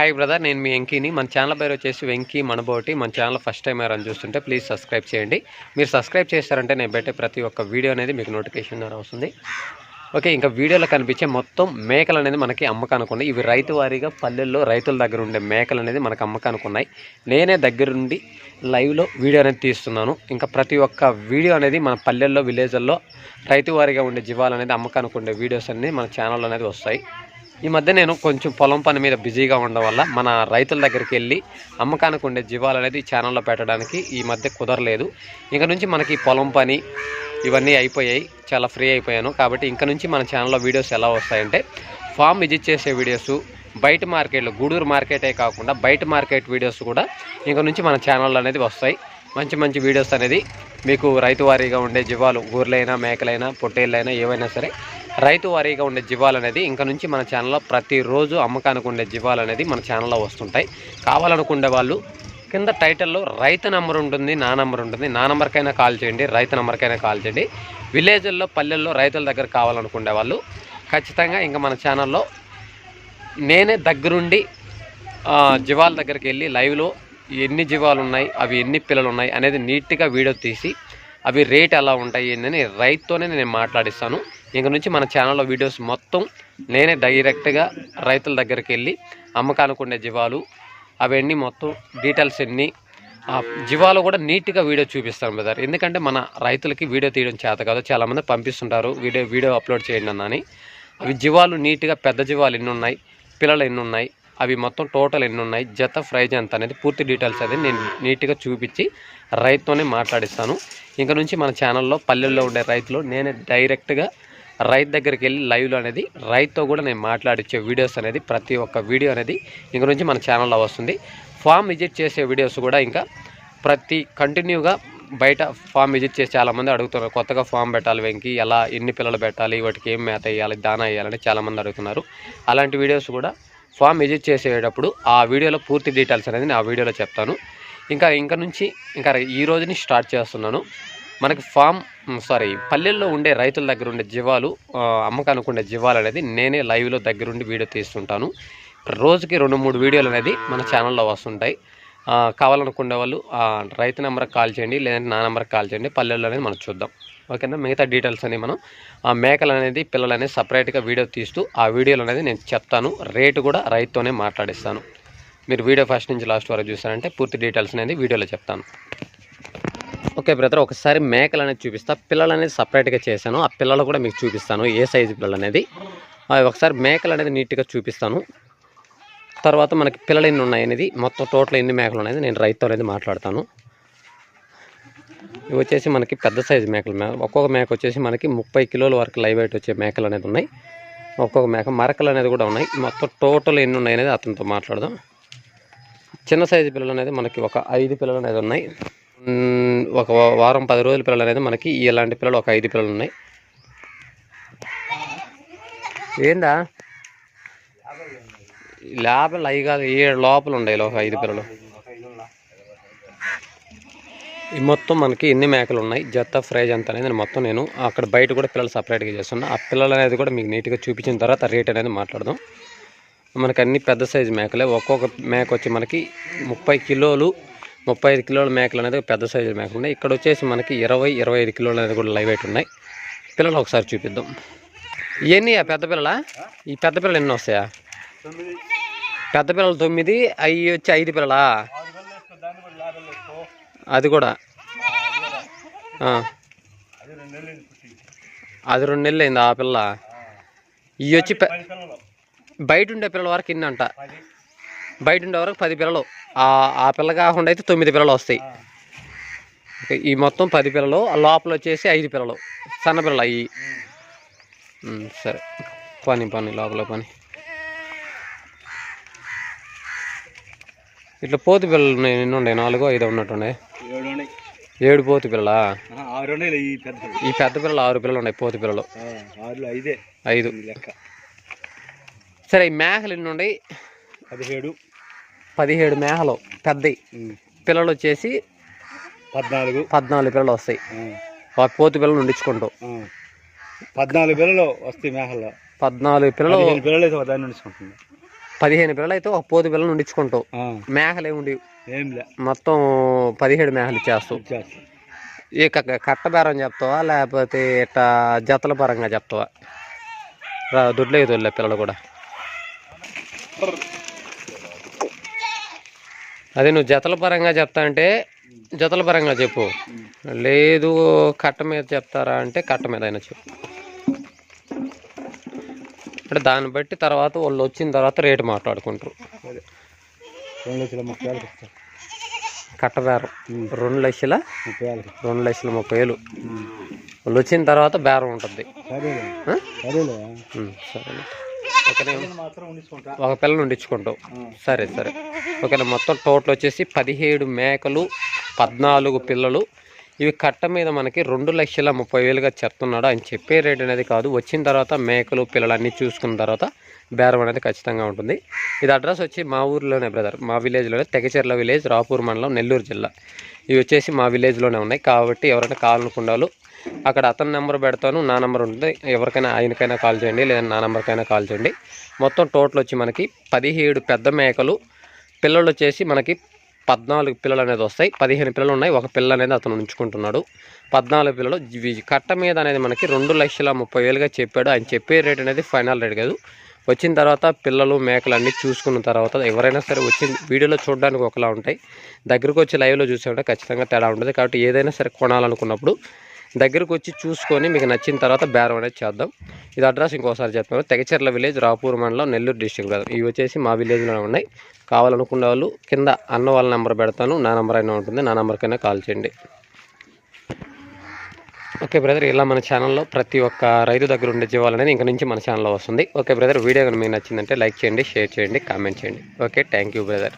Hi brother నేను మీ వెంకీని. మన channel పేరు వచ్చేసి వెంకీ మనబోటి. మన ఛానల్ ఫస్ట్ టైం ఎవరైనా చూస్తుంటే ప్లీజ్ సబ్స్క్రైబ్ చేయండి. మీరు సబ్స్క్రైబ్ చేస్తారంటే నేను పెట్టే ప్రతి ఒక్క వీడియో అనేది మీకు నోటిఫికేషన్ ద్వారా వస్తుంది. ఓకే ఇంకా వీడియోలో కనిపించే మొత్తం మేకలు అనేది మనకి అమ్మకానికి ఉన్నాయి ఇవి రైతు వారీగా పల్లెల్లో రైతుల దగ్గర ఉండే మేకలు అనేది మనకు అమ్మకానికి ఉన్నాయి నేనే దగ్గరుండి లైవ్లో వీడియో అనేది తీస్తున్నాను. ఇంకా ప్రతి ఒక్క వీడియో అనేది మన పల్లెల్లో విలేజ్ల్లో రైతు వారీగా ఉండే జీవాలు అనేది అమ్మకానికి ఉండే వీడియోస్ అన్నీ మన ఛానల్ అనేది వస్తాయి. ఈ మధ్య నేను కొంచెం పొలం పని మీద బిజీగా ఉండడం వల్ల మన రైతుల దగ్గరికి వెళ్ళి అమ్మకానికి ఉండే జీవాలు అనేది ఛానల్లో పెట్టడానికి ఈ మధ్య కుదరలేదు. ఇంక నుంచి మనకి పొలం పని ఇవన్నీ అయిపోయాయి. చాలా ఫ్రీ అయిపోయాను. కాబట్టి ఇంక నుంచి మన ఛానల్లో వీడియోస్ ఎలా వస్తాయంటే ఫామ్ విజిట్ చేసే వీడియోస్ బయట మార్కెట్లు గూడూరు మార్కెటే కాకుండా బయట మార్కెట్ వీడియోస్ కూడా ఇంక నుంచి మన ఛానల్లో అనేది వస్తాయి. మంచి మంచి వీడియోస్ అనేది మీకు రైతు వారీగా ఉండే జీవాలు గూర్లైనా మేకలైనా పొట్టేళ్ళైనా ఏవైనా సరే రైతు వారీగా ఉండే జీవాలు అనేది ఇంకా నుంచి మన ఛానల్లో ప్రతిరోజు అమ్మకానికి ఉండే జీవాలు అనేది మన ఛానల్లో వస్తుంటాయి. కావాలనుకునే వాళ్ళు కింద టైటిల్లో రైతు నెంబర్ ఉంటుంది నా నెంబర్ ఉంటుంది నా నెంబర్కైనా కాల్ చేయండి రైతు నెంబర్కైనా కాల్ చేయండి. విలేజ్ల్లో పల్లెల్లో రైతుల దగ్గర కావాలనుకునే వాళ్ళు ఖచ్చితంగా ఇంకా మన ఛానల్లో నేనే దగ్గరుండి జీవాల దగ్గరికి వెళ్ళి లైవ్లో ఎన్ని జీవాలు ఉన్నాయి అవి ఎన్ని పిల్లలు ఉన్నాయి అనేది నీట్గా వీడియో తీసి అవి రేట్ ఎలా ఉంటాయి ఏంటని రైతుతోనే నేను మాట్లాడిస్తాను. ఇంక నుంచి మన ఛానల్లో వీడియోస్ మొత్తం నేనే డైరెక్ట్గా రైతుల దగ్గరికి వెళ్ళి అమ్మకానికి ఉండే జీవాలు అవన్నీ మొత్తం డీటెయిల్స్ ఎన్ని ఆ జీవాలు కూడా నీట్గా వీడియో చూపిస్తాను బ్రదర్ ఎందుకంటే మన రైతులకి వీడియో తీయడం చేత కాదు. చాలామంది పంపిస్తుంటారు వీడియో వీడియో అప్లోడ్ చేయండి అని అవి జీవాలు నీట్గా పెద్ద జీవాలు ఎన్ని ఉన్నాయి పిల్లలు ఎన్ని ఉన్నాయి అవి మొత్తం టోటల్ ఎన్ని ఉన్నాయి? జత ప్రైజ్ ఎంత అనేది పూర్తి డీటెయిల్స్ అనేది నేను నీట్గా చూపించి రైతుతోనే మాట్లాడిస్తాను. ఇంక నుంచి మన ఛానల్లో పల్లెల్లో ఉండే రైతులు నేనే డైరెక్ట్గా రైతు దగ్గరికి వెళ్ళి లైవ్లో అనేది రైతుతో కూడా నేను మాట్లాడిచ్చే వీడియోస్ అనేది ప్రతి ఒక్క వీడియో అనేది ఇంక నుంచి మన ఛానల్లో వస్తుంది. ఫామ్ విజిట్ చేసే వీడియోస్ కూడా ఇంకా ప్రతి కంటిన్యూగా బయట ఫామ్ విజిట్ చేసి చాలామంది అడుగుతున్నారు. కొత్తగా ఫామ్ పెట్టాలి వెంకి ఎలా ఎన్ని పిల్లలు పెట్టాలి వాటికి ఏం మేత వేయాలి దానా వేయాలని చాలామంది అడుగుతున్నారు. అలాంటి వీడియోస్ కూడా ఫామ్ విజిట్ చేసేటప్పుడు ఆ వీడియోలో పూర్తి డీటెయిల్స్ అనేది నేను ఆ వీడియోలో చెప్తాను. ఇంకా ఇంకా నుంచి ఇంకా ఈ రోజుని స్టార్ట్ చేస్తున్నాను. మనకి ఫామ్ సారీ పల్లెల్లో ఉండే రైతుల దగ్గర ఉండే జీవాలు అమ్మకానికి ఉండే జీవాలు అనేది నేనే లైవ్లో దగ్గరుండి వీడియో తీస్తుంటాను. రోజుకి రెండు మూడు వీడియోలు అనేది మన ఛానల్లో వస్తుంటాయి. కావాలనుకునే వాళ్ళు రైతు నెంబర్కి కాల్ చేయండి లేదంటే నా నెంబర్కి కాల్ చేయండి పల్లెల్లో అనేది మనం చూద్దాం. ఓకేనా? మిగతా డీటెయిల్స్ అని మనం ఆ మేకలు అనేది పిల్లలు అనేది సపరేట్గా వీడియో తీస్తూ ఆ వీడియోలు అనేది నేను చెప్తాను. రేటు కూడా రైతుతోనే మాట్లాడిస్తాను. మీరు వీడియో ఫస్ట్ నుంచి లాస్ట్ వరకు చూసారంటే పూర్తి డీటెయిల్స్ అనేది వీడియోలో చెప్తాను. ఓకే బ్రదర్ ఒకసారి మేకలు అనేది చూపిస్తా. పిల్లలు అనేది సపరేట్గా చేశాను. ఆ పిల్లలు కూడా మీకు చూపిస్తాను ఏ సైజు పిల్లలు అనేది ఒకసారి మేకలు అనేది నీట్గా చూపిస్తాను. తర్వాత మనకి పిల్లలు ఎన్ని ఉన్నాయి అనేది మొత్తం టోటల్ ఎన్ని మేకలు అనేది నేను రైతు అనేది మాట్లాడతాను. ఇవి వచ్చేసి మనకి పెద్ద సైజు మేకలు ఒక్కొక్క మేక వచ్చేసి మనకి ముప్పై కిలోల వరకు లైవ్ వెయిట్ వచ్చే మేకలు అనేది ఉన్నాయి. ఒక్కొక్క మేక మరకలు అనేది కూడా ఉన్నాయి. మొత్తం టోటల్ ఎన్ని ఉన్నాయి అనేది అతనితో మాట్లాడదాం. చిన్న సైజు పిల్లలు అనేది మనకి ఒక ఐదు పిల్లలు అనేది ఉన్నాయి. ఒక వారం పది రోజుల పిల్లలు అనేది మనకి ఇలాంటి పిల్లలు ఒక ఐదు పిల్లలు ఉన్నాయి. ఏందా? లోపల అవి కాదు ఏడు లోపల ఉండేవి ఒక ఐదు పిల్లలు. ఈ మొత్తం మనకి ఎన్ని మేకలు ఉన్నాయి జత ఫ్రైజ్ అంత అనేది మొత్తం నేను అక్కడ బయట కూడా పిల్లలు సపరేట్గా చేస్తున్నా. ఆ పిల్లలు అనేది కూడా మీకు నీట్గా చూపించిన తర్వాత రేట్ అనేది మాట్లాడదాం. మనకి అన్ని పెద్ద సైజు మేకలే. ఒక్కొక్క మేక వచ్చి మనకి ముప్పై కిలోలు ముప్పై ఐదు కిలోల మేకలు అనేది పెద్ద సైజు మేకలు ఉన్నాయి ఇక్కడ వచ్చేసి మనకి ఇరవై ఇరవై ఐదు కిలోలు అనేది కూడా లైవ్ వెయిట్ ఉన్నాయి. పిల్లలు ఒకసారి చూపిద్దాం. ఇవన్నీ ఆ పెద్ద పిల్లలా? ఈ పెద్ద పిల్లలు ఎన్ని వస్తాయా? పెద్ద పిల్లలు తొమ్మిది అవి వచ్చి ఐదు పిల్లలా? అది కూడా. అది రెండు నెలలు అయింది ఆ పిల్ల? ఇవి వచ్చి బయట ఉండే పిల్లల. వరకు ఇన్ని అంట బయట ఉండే వరకు పది పిల్లలు. ఆ పిల్ల కాకుండా అయితే తొమ్మిది పిల్లలు వస్తాయి. ఈ మొత్తం పది పిల్లలు లోపల వచ్చేసి ఐదు పిల్లలు. సన్న పిల్లలు అవి సరే. పని పని లోపల పని. ఇట్లా పోతు పిల్లలు ఉన్నాయి ఎన్ని ఉన్నాయి? నాలుగో ఐదో ఉన్నట్టున్నాయి ఏడు పోతు పిల్లలా? ఈ పెద్ద పిల్లలు ఆరు పిల్లలు ఉన్నాయి పోతు పిల్లలు. ఐదే. సరే ఈ మేకలు ఎన్ని ఉన్నాయి? పదిహేడు. పదిహేడు మేకలు పెద్దవి పిల్లలు వచ్చేసి పద్నాలుగు. పద్నాలుగు పిల్లలు వస్తాయి. పోతు పిల్లలు ఉండించుకుంటూ. పద్నాలుగు పిల్లలు వస్తాయి మేకల్లో. పద్నాలుగు పిల్లలు పిల్లలు అయితే దాన్ని ఉంచుకుంటుంది పదిహేను పిల్లలు అయితే ఒక పోతు పిల్లలు ఉండించుకుంటావు మేకలు లే. మొత్తం పదిహేడు మేకలు ఇచ్చేస్తావు ఇచ్చేస్తా. ఈ క- కట్ట బేరం చెప్తావా లేకపోతే ఇట్లా జతల పరంగా చెప్తావా? దొడ్లే దొడ్లే పిల్లలు కూడా. అదే నువ్వు జతల పరంగా చెప్తా అంటే జతల పరంగా చెప్పు. లేదు కట్ట మీద చెప్తారా అంటే కట్ట మీద అయినా చెప్పు. అంటే దాన్ని బట్టి తర్వాత వాళ్ళు వచ్చిన తర్వాత రేటు మాట్లాడుకుంటారు. సరే రెండు లక్షల రెండు లక్షల ముప్పై వేలకు రెండు లక్షల ముప్పై వేలు. వాళ్ళు వచ్చిన తర్వాత బేరం ఉంటుంది. సరే ఒక పిల్లని ఉండించుకుంటావు సరే సరే. ఓకేనా మొత్తం టోటల్ వచ్చేసి పదిహేడు మేకలు పద్నాలుగు పిల్లలు ఇవి కట్ట మీద మనకి రెండు లక్షల ముప్పై వేలుగా చెప్తున్నాడు. అని చెప్పే రేట్ అనేది కాదు. వచ్చిన తర్వాత మేకలు పిల్లలన్నీ చూసుకున్న తర్వాత బేరం అనేది ఖచ్చితంగా ఉంటుంది. ఇది అడ్రస్ వచ్చి మా ఊర్లోనే బ్రదర్. మా విలేజ్లోనే తెగచెర్ల విలేజ్ రాపూర్ మండలం నెల్లూరు జిల్లా. ఇవి వచ్చేసి మా విలేజ్లోనే ఉన్నాయి. కాబట్టి ఎవరైనా కావాలనుకున్నాలు అక్కడ అతని నెంబర్ పెడతాను. నా నెంబర్ ఉంటుంది. ఎవరికైనా ఆయనకైనా కాల్ చేయండి. లేదా నా నెంబర్కైనా కాల్ చేయండి. మొత్తం టోటల్ వచ్చి మనకి పదిహేడు పెద్ద మేకలు. పిల్లలు వచ్చేసి మనకి పద్నాలుగు పిల్లలు అనేది వస్తాయి. పదిహేను పిల్లలు ఉన్నాయి ఒక పిల్ల అనేది అతను ఉంచుకుంటున్నాడు. పద్నాలుగు పిల్లలు. కట్ట మీద అనేది మనకి రెండు లక్షల ముప్పై వేలుగా చెప్పాడు. ఆయన చెప్పే రేట్ అనేది ఫైనల్ రేట్ కాదు. వచ్చిన తర్వాత పిల్లలు మేకలు అన్నీ చూసుకున్న తర్వాత ఎవరైనా సరే వచ్చి వీడియోలో చూడడానికి ఒకలా ఉంటాయి. దగ్గరకు వచ్చి లైవ్లో చూసామంటే ఖచ్చితంగా తేడా ఉంటుంది కాబట్టి ఏదైనా సరే కొనాలనుకున్నప్పుడు దగ్గరకు వచ్చి చూసుకొని మీకు నచ్చిన తర్వాత బేరం అనేది చేద్దాం. ఇది అడ్రస్ ఇంకోసారి చెప్తాను తెగచెర్ల విలేజ్ రాపూర్ మండలం నెల్లూరు డిస్టిక్ బ్రదర్. ఇవి వచ్చేసి మా విలేజ్లో ఉన్నాయి. కావాలనుకునే వాళ్ళు కింద అన్న వాళ్ళ నెంబర్ పెడతాను. నా నెంబర్ అయినా ఉంటుంది. నా నెంబర్కైనా కాల్ చేయండి. ఓకే బ్రదర్ ఇలా మన ఛానల్లో ప్రతి ఒక్క రైతు దగ్గర ఉండే జీవాలనేది ఇంక నుంచి మన ఛానల్లో వస్తుంది. ఓకే బ్రదర్ వీడియో కనుక మీకు నచ్చిందంటే లైక్ చేయండి షేర్ చేయండి కామెంట్ చేయండి. Okay thank you brother.